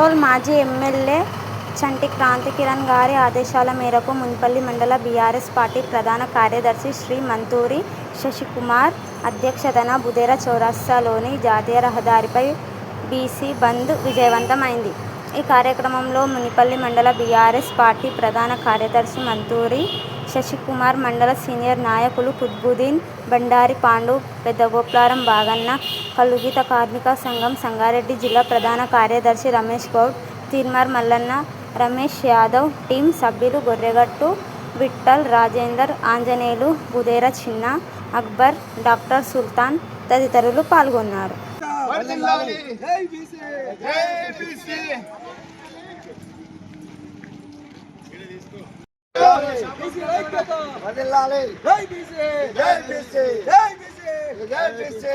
ముదోల్ మాజీ ఎమ్మెల్యే చంటి క్రాంతి కిరణ్ గారి ఆదేశాల మేరకు మున్పల్లి మండల బీఆర్ఎస్ పార్టీ ప్రధాన కార్యదర్శి శ్రీ మంతూరి శశికుమార్ అధ్యక్షతన బుధేర చౌరస్తాలోని జాతీయ రహదారిపై బీసీ బంద్ విజయవంతమైంది. ఈ కార్యక్రమంలో మునిపల్లి మండల బీఆర్ఎస్ పార్టీ ప్రధాన కార్యదర్శి మంతూరి శశికుమార్, మండల సీనియర్ నాయకులు కుత్బుద్దీన్, బండారి పాండు, పెద్దగోప్లారం బాగన్న కలుగీత కార్మిక సంఘం సంగారెడ్డి జిల్లా ప్రధాన కార్యదర్శి రమేష్ గౌడ్, తీర్మార్ మల్లన్న, రమేష్ యాదవ్, టీం సభ్యులు గొర్రెగట్టు విఠ్ఠల్, రాజేందర్, ఆంజనేయులు, బుదేర చిన్న, అక్బర్, డాక్టర్ సుల్తాన్ తదితరులు పాల్గొన్నారు. వర్ధిల్లాలి జై బీసీ జై బీసీ జై బీసీ జై బీసీ జై బీసీ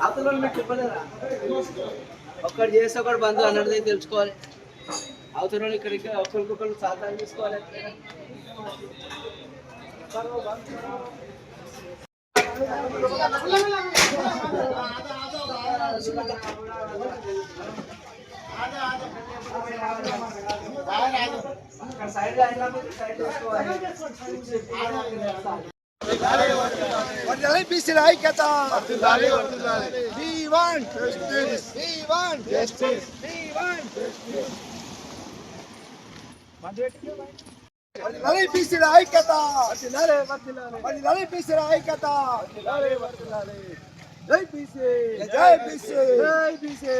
అవతల మీకు చెప్పలేరా ఒక్కడు చేసి ఒకడు బంధు అన్నది తెలుసుకోవాలి అవతల ఇక్కడికి ఒకరికొకరు సాధారణ తీసుకోవాలి సైడ్ సైడ్ తీసుకోవాలి వర్ధిల్లాలి బీసీ ఐక్యత వర్ధిల్లాలి వర్ధిల్లాలి we want justice we want justice we want వర్ధిల్లాలి బీసీ ఐక్యత వర్ధిల్లాలి వర్ధిల్లాలి వర్ధిల్లాలి బీసీ ఐక్యత వర్ధిల్లాలి వర్ధిల్లాలి జై బీసీ జై బీసీ జై బీసీ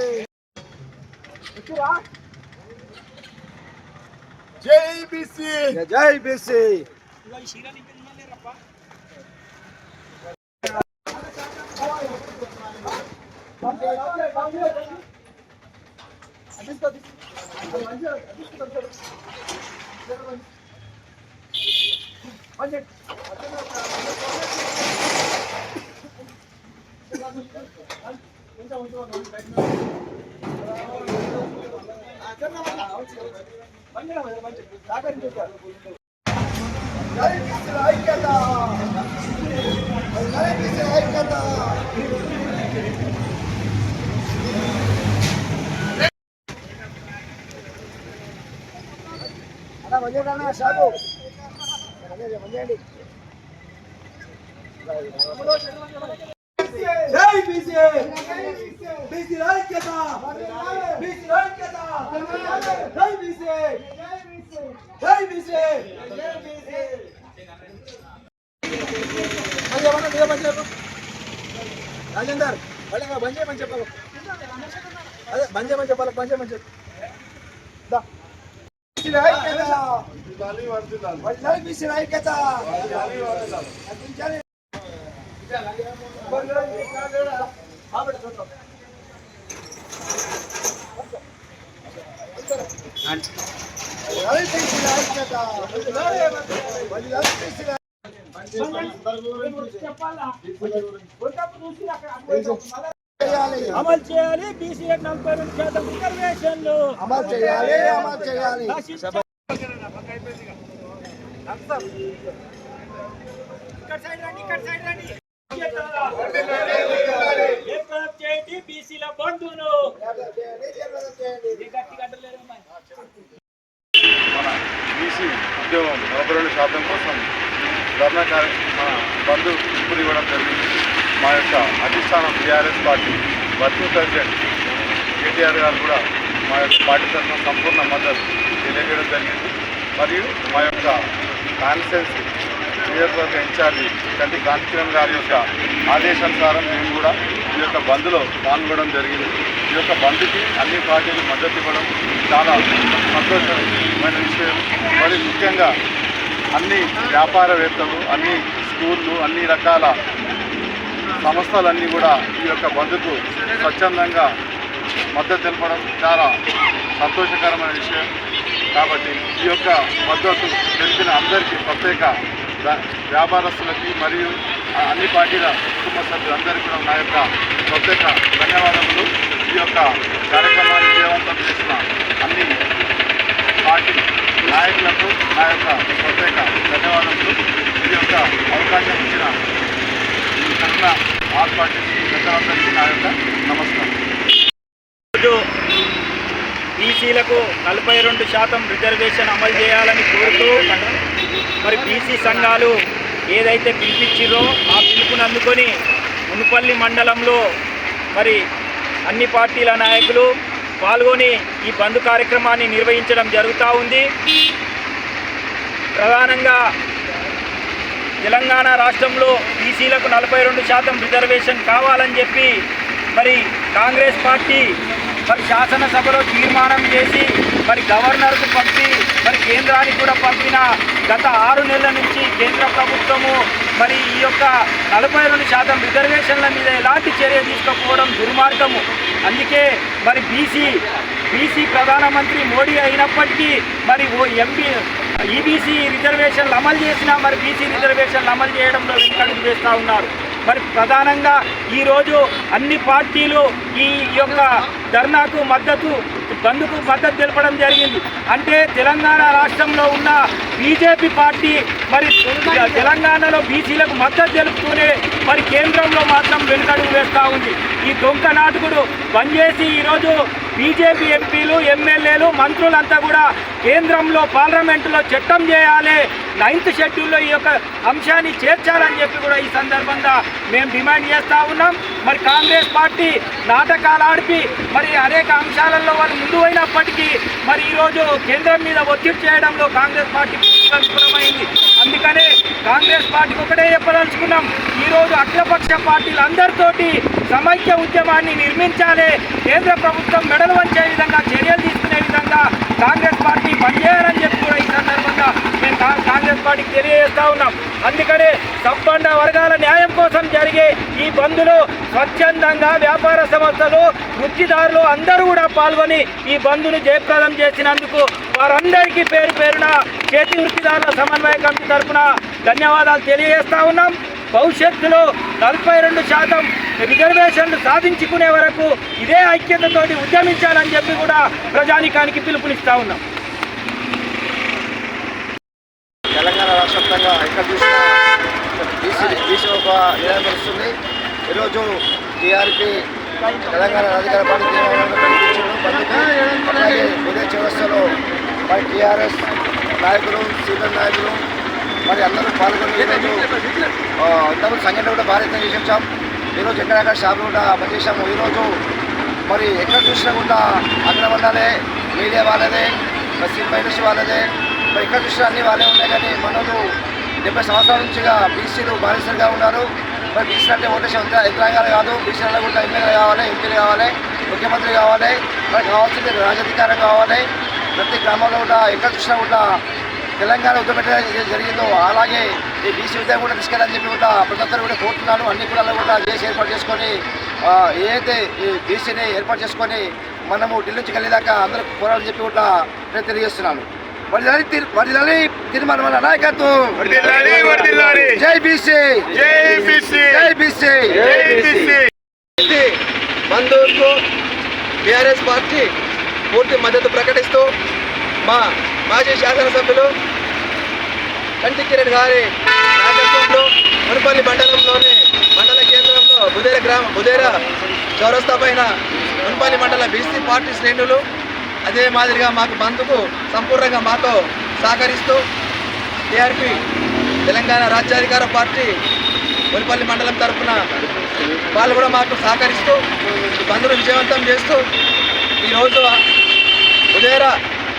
జై బీసీ జై బీసీ జై బీసీ ఐక్యత జై బీసీ ఐక్యత అన్న మంజేడన్నా షాపు మంజేయండి జై బీసీ బీసీ ఐక్యత బీసీ ఐక్యత జై బీసీ జై బీసీ రాజేందర్ మళ్ళీ బంద్ చేయమని చెప్పాలి అదే బంద్ చేయమని చెప్పాలి బంద్ చేయమని చెప్పు. దా. బీసీ ఐక్యత. వర్ధిల్లాలి బీసీ ఐక్యత. అందించాలి. వర్ధిల్లాలి బీసీ ఐక్యత వర్ధిల్లాలి బీసీ చేయాలి. అమలు చేయాలి. బీసీ నలభై రెండు శాతం రిజర్వేషన్లు. అమలు చేయాలి అమలు చేయాలి. ఇక్కడ సైడ్ రండి ఇక్కడ సైడ్ రండి. ఏర్పాటు చేయండి బీసీల బంధువును ఇది గట్టి కట్టలేరు అమ్మాయి. మన బీసీ ఉద్యోగం నలభై రెండు శాతం కోసం ధర్నా కార్య మన బంధు పిలుపుని ఇవ్వడం జరిగింది. మా యొక్క అధిష్టానం TRS party working president KTR గారు కూడా మా యొక్క పార్టీ తరఫున సంపూర్ణ మద్దతు తెలియజేయడం జరిగింది. మరియు మా యొక్క కాన్స్టెన్సీ నియోజకవర్గ ఇన్ఛార్జి కంటి కాంతికిరణ్ గారి యొక్క ఆదేశానుసారం మేము కూడా ఈ యొక్క బంద్లో పాల్గొనడం జరిగింది. ఈ యొక్క బంద్కి అన్ని పార్టీలు మద్దతు ఇవ్వడం చాలా సంతోషమైన విషయం. మరి ముఖ్యంగా అన్ని వ్యాపారవేత్తలు అన్ని స్కూళ్ళు అన్ని రకాల సంస్థలన్నీ కూడా ఈ యొక్క బంద్కు స్వచ్ఛందంగా మద్దతు తెలపడం చాలా సంతోషకరమైన విషయం. కాబట్టి ఈ యొక్క మద్దతు తెలిపిన అందరికీ ప్రత్యేక వ్యాపారస్తులకి మరియు అన్ని పార్టీల కుటుంబ సభ్యులందరికీ కూడా నా యొక్క ప్రత్యేక ధన్యవాదములు. ఈ యొక్క కార్యక్రమాన్ని విజయవంతం చేసిన అన్ని పార్టీ నాయకులకు నా యొక్క ప్రత్యేక ధన్యవాదములు. ఈ యొక్క అవకాశం ఇచ్చిన ఆల్ పెద్దలందరికీ నా యొక్క నమస్కారం. రోజు బీసీలకు నలభై రెండు శాతం రిజర్వేషన్ అమలు చేయాలని కోరుతూ మరి బీసీ సంఘాలు ఏదైతే పిలిపించిరో ఆ పిలుపుని అందుకొని మునుపల్లి మండలంలో మరి అన్ని పార్టీల నాయకులు పాల్గొని ఈ బంద్ కార్యక్రమాన్ని నిర్వహించడం జరుగుతూ ఉంది. ప్రధానంగా తెలంగాణ రాష్ట్రంలో బీసీలకు నలభై రెండు శాతం రిజర్వేషన్ కావాలని చెప్పి మరి కాంగ్రెస్ పార్టీ మరి శాసనసభలో తీర్మానం చేసి మరి గవర్నర్కు పంపి మరి కేంద్రానికి కూడా పంపిన గత ఆరు నెలల నుంచి కేంద్ర ప్రభుత్వము మరి ఈ యొక్క నలభై రెండు శాతం రిజర్వేషన్ల మీద ఎలాంటి చర్య తీసుకోకపోవడం దుర్మార్గము. అందుకే మరి బీసీ బీసీ ప్రధానమంత్రి మోడీ అయినప్పటికీ మరి ఓ ఎంపీ ఈబీసీ రిజర్వేషన్లు అమలు చేసినా మరి బీసీ రిజర్వేషన్లు అమలు చేయడంలో వెనుకడుగు వేస్తూ ఉన్నారు. మరి ప్రధానంగా ఈరోజు అన్ని పార్టీలు ఈ యొక్క ధర్నాకు మద్దతు బంద్కు మద్దతు తెలపడం జరిగింది. అంటే తెలంగాణ రాష్ట్రంలో ఉన్న బీజేపీ పార్టీ మరి తెలంగాణలో బీసీలకు మద్దతు తెలుపుతూనే మరి కేంద్రంలో మాత్రం వెనుకడుగు వేస్తూ ఉంది. ఈ దొంగ నాటకుడు బంద్ చేసి ఈరోజు బీజేపీ ఎంపీలు ఎమ్మెల్యేలు మంత్రులంతా కూడా కేంద్రంలో పార్లమెంటులో చట్టం చేయాలి నైన్త్ షెడ్యూల్లో ఈ యొక్క అంశాన్ని చేర్చాలని చెప్పి కూడా ఈ సందర్భంగా మేము డిమాండ్ చేస్తూ ఉన్నాం. మరి కాంగ్రెస్ పార్టీ నాటకాలు ఆడిపి మరి అనేక అంశాలలో వాళ్ళు ముందు అయినప్పటికీ మరి ఈరోజు కేంద్రం మీద ఒత్తిడి చేయడంలో కాంగ్రెస్ పార్టీ విఫలమైంది అందుకనే కాంగ్రెస్ పార్టీకి ఒకటే చెప్పదలుచుకున్నాం. ఈరోజు అఖిలపక్ష పార్టీలందరితోటి సమైక్య ఉద్యమాన్ని నిర్మించాలి కేంద్ర ప్రభుత్వం మెడలు వంచే విధంగా చర్యలు తీసుకునే విధంగా కాంగ్రెస్ పార్టీ పనిచేయాలని చెప్పి కూడా ఈ సందర్భంగా మేము కా- కాంగ్రెస్ పార్టీకి తెలియజేస్తా ఉన్నాం. అందుకనే సంపన్న వర్గాల న్యాయం కోసం జరిగే ఈ బంద్లో స్వచ్ఛందంగా వ్యాపార సంస్థలు వృత్తిదారులు అందరూ కూడా పాల్గొని ఈ బంద్ను జయప్రదం చేసినందుకు వారందరికీ పేరు పేరున చేతి వృత్తిదారుల సమన్వయ కమిటీ తరఫున ధన్యవాదాలు తెలియజేస్తా ఉన్నాం. భవిష్యత్తులో నలభై రెండు శాతం రిజర్వేషన్లు సాధించుకునే వరకు ఇదే ఐక్యతతోటి ఉద్యమించాలని చెప్పి కూడా ప్రజానికానికి పిలుపునిస్తా ఉన్నాం. తెలంగాణ రాష్ట్రంగా వ్యాప్తంగా ఎక్కడ చూసినా బీసీ బీసీ ఒక ఈరోజు టీఆర్పీ తెలంగాణ అధికార పార్టీ తీవ్రంగా అలాగే విదేశ వ్యవస్థలో మరి టీఆర్ఎస్ నాయకులు సీనియర్ నాయకులు మరి అందరూ పాల్గొని అందరూ సంఘటన కూడా భారత చేసాం ఈరోజు ఎక్కడెక్కడ షాపులు కూడా చేశాము ఈరోజు మరి ఎక్కడ చూసినా కూడా అగ్రవర్ణాలే మీడియా వాళ్ళదే మరి సినిమా ఇండస్ట్రీ వాళ్ళదే. మరి ఎక్కడ చూసినా అన్ని వాళ్ళే ఉన్నాయి కానీ మనలు డెబ్బై సంవత్సరాల నుంచిగా బీసీలు బానిసలుగా ఉన్నారు. మరి బీసీలు అంటే ఓటేసి యంత్రాంగాలు కాదు. బీసీలలో కూడా ఎమ్మెల్యే కావాలి ఎంపీలు కావాలి ముఖ్యమంత్రి కావాలి. మనకు కావాల్సింది రాజధికారం కావాలి. ప్రతి గ్రామంలో కూడా ఎక్కడ చూసినా కూడా తెలంగాణ ఉద్యమం జరిగిందో అలాగే ఈ బీసీ ఉద్యమం కూడా తీసుకెళ్ళని చెప్పి కూడా ప్రతి ఒక్కరు కూడా కోరుతున్నాను అన్ని కులాలు కూడా చేసి ఏర్పాటు చేసుకొని ఏదైతే ఈ బీసీని ఏర్పాటు చేసుకొని మనము ఢిల్లీ నుంచి వెళ్ళేదాకా అందరూ పోరాటం చెప్పి కూడా నేను తెలియజేస్తున్నాను. వడిలాలి తిరు వడిలాలి తిరుమల మన నాయకత్వం. జై బీసీ జై బీసీ జై బీసీ బంధువులకు టీఆర్ఎస్ పార్టీ పూర్తి మద్దతు ప్రకటిస్తూ మా మాజీ శాసనసభ్యులు కంటి కిరణ్ గారి నాయకత్వంలో మునుపల్లి మండలంలోని మండల కేంద్రంలో బుదేర గ్రామ బుదేర చౌరస్తా పైన మునుపల్లి మండల బీసీ పార్టీ శ్రేణులు అదే మాదిరిగా మాకు బంధుకు సంపూర్ణంగా మాతో సహకరిస్తూ టీఆర్పీ తెలంగాణ రాజ్యాధికార పార్టీ మునిపల్లి మండలం తరఫున వాళ్ళు కూడా మాకు సహకరిస్తూ బంధును విజయవంతం చేస్తూ ఈరోజు ఉదయర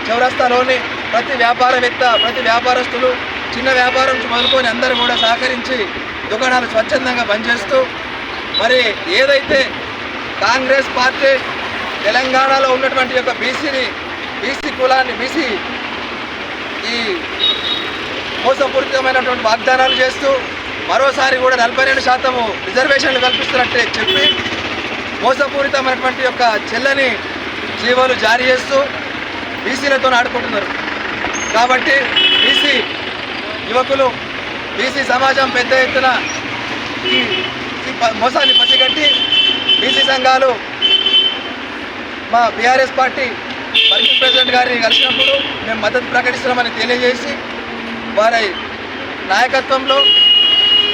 చౌరస్తాలోని ప్రతి వ్యాపారవేత్త ప్రతి వ్యాపారస్తులు చిన్న వ్యాపారం నుంచి మొదలుకొని అందరూ కూడా సహకరించి దుకాణాలు స్వచ్ఛందంగా పనిచేస్తూ మరి ఏదైతే కాంగ్రెస్ పార్టీ తెలంగాణలో ఉన్నటువంటి యొక్క బీసీని బీసీ కులాన్ని బీసీ ఈ మోసపూరితమైనటువంటి వాగ్దానాలు చేస్తూ మరోసారి కూడా నలభై రెండు శాతము రిజర్వేషన్లు కల్పిస్తున్నట్టే చెప్పి మోసపూరితమైనటువంటి యొక్క చెల్లని జీవోలు జారీ చేస్తూ బీసీలతో ఆడుకుంటున్నారు. కాబట్టి బీసీ యువకులు బీసీ సమాజం పెద్ద ఎత్తున ఈ ఈ ప- మోసాన్ని పసిగట్టి బీసీ సంఘాలు మా బీఆర్ఎస్ పార్టీ వర్కింగ్ ప్రెసిడెంట్ గారిని కలిసినప్పుడు మేము మద్దతు ప్రకటిస్తున్నామని తెలియజేసి వారి నాయకత్వంలో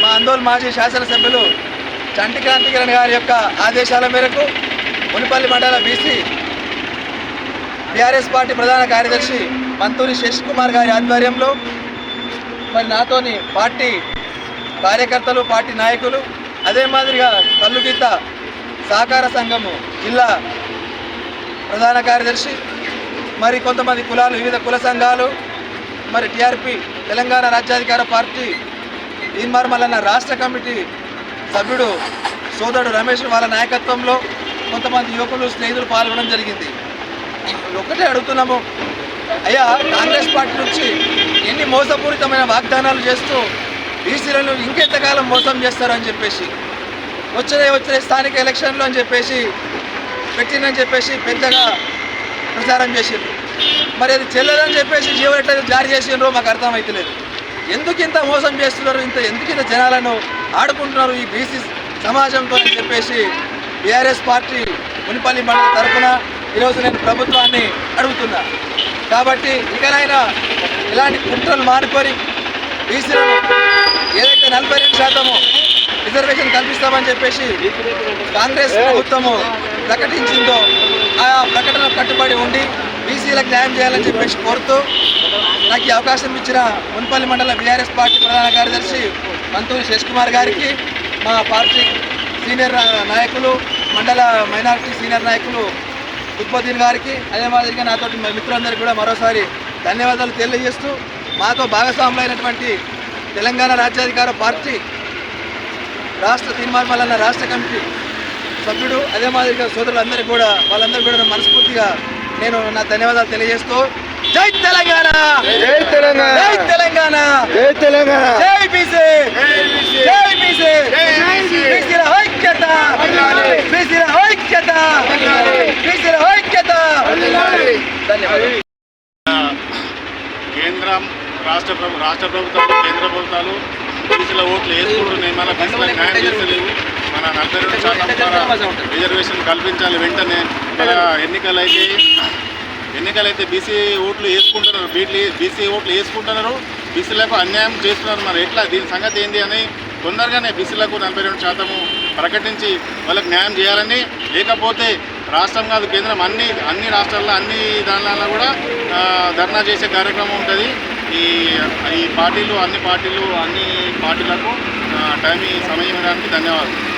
మా ఆందోళన మాజీ శాసనసభ్యులు చంటి క్రాంతికిరణ్ గారి యొక్క ఆదేశాల మేరకు మునిపల్లి మండల బీసీ టీఆర్ఎస్ పార్టీ ప్రధాన కార్యదర్శి మంతూరి శశి కుమార్ గారి ఆధ్వర్యంలో మరి నాతోని పార్టీ కార్యకర్తలు పార్టీ నాయకులు అదే మాదిరిగా కల్లుగీత సహకార సంఘము జిల్లా ప్రధాన కార్యదర్శి మరి కొంతమంది కులాలు వివిధ కుల సంఘాలు మరి టీఆర్పీ తెలంగాణ రాజ్యాధికార పార్టీ ఈన్మార్మలన్న రాష్ట్ర కమిటీ సభ్యుడు సోదరుడు రమేష్ వాళ్ళ నాయకత్వంలో కొంతమంది యువకులు స్నేహితులు పాల్గొనడం జరిగింది. ఒకటే అడుగుతున్నాము. అయ్యా కాంగ్రెస్ పార్టీ నుంచి ఎన్ని మోసపూరితమైన వాగ్దానాలు చేస్తూ బీసీలను ఇంకెంతకాలం మోసం చేస్తారని చెప్పేసి వచ్చే వచ్చే స్థానిక ఎలక్షన్లు అని చెప్పేసి పెట్టిందని చెప్పేసి పెద్దగా ప్రచారం చేసిండ్రు. మరి అది చెల్లదని చెప్పేసి జీవో జారీ చేసిండ్రు మాకు అర్థమవుతలేదు ఎందుకు ఇంత మోసం చేస్తున్నారు ఇంత ఎందుకు ఇంత జనాలను ఆడుకుంటున్నారు ఈ బీసీ సమాజంతో అని చెప్పేసి బీఆర్ఎస్ పార్టీ మునిపల్లి మండలి తరఫున ఈరోజు నేను ప్రభుత్వాన్ని అడుగుతున్నా. కాబట్టి ఇకనైనా ఇలాంటి కుట్రలు మానుకొని బీసీలను ఏదైతే నలభై రెండు శాతము రిజర్వేషన్ కల్పిస్తామని చెప్పేసి కాంగ్రెస్ ప్రభుత్వము ప్రకటించిందో ఆ ప్రకటన కట్టుబడి ఉండి బీసీలకు న్యాయం చేయాలని చెప్పేసి కోరుతూ నాకు ఈ అవకాశం ఇచ్చిన మున్పల్లి మండల బీఆర్ఎస్ పార్టీ ప్రధాన కార్యదర్శి మంతూరి శేష్ కుమార్ గారికి మా పార్టీ సీనియర్ నాయకులు మండల మైనారిటీ సీనియర్ నాయకులు ఉత్పత్తిన్ గారికి అదే మాదిరిగా నాతోటి మా మిత్రులందరికీ కూడా మరోసారి ధన్యవాదాలు తెలియజేస్తూ మాతో భాగస్వాములైనటువంటి తెలంగాణ రాజ్యాధికార పార్టీ రాష్ట్ర తీర్మానమల్లన్న రాష్ట్ర కమిటీ సభ్యుడు అదే మాదిరిగా సోదరులందరికీ కూడా వాళ్ళందరికీ కూడా మనస్ఫూర్తిగా నేను నా ధన్యవాదాలు తెలియజేస్తూ జై తెలంగాణ! జై తెలంగాణ! జై తెలంగాణ! జై తెలంగాణ! జై బీసీ! జై బీసీ! బీసీల ఐక్యత! బీసీల ఐక్యత! కేంద్రం రాష్ట్ర ప్రభు రాష్ట్ర ప్రభుత్వాలు కేంద్ర ప్రభుత్వాలు బీసీల ఓట్లు వేసుకుంటున్నాయి. మన బీసీలకు న్యాయం చేస్తలేవు మన నలభై రెండు శాతం రిజర్వేషన్ కల్పించాలి వెంటనే. మన ఎన్నికలైతే ఎన్నికలైతే బీసీ ఓట్లు వేసుకుంటున్నారు బీటీ బీసీ ఓట్లు వేసుకుంటున్నారు బీసీలకు అన్యాయం చేస్తున్నారు. మరి ఎట్లా? దీని సంగతి ఏంది అని తొందరగానే బీసీలకు నలభై రెండు శాతము ప్రకటించి వాళ్ళకి న్యాయం చేయాలని లేకపోతే రాష్ట్రం కాదు కేంద్రం అన్ని అన్ని రాష్ట్రాల్లో అన్ని దానిలలో కూడా ధర్నా చేసే కార్యక్రమం ఉంటుంది. ఈ ఈ పార్టీలు అన్ని పార్టీలు అన్ని పార్టీలకు టైం ఈ సమయం ఇవ్వడానికి ధన్యవాదాలు.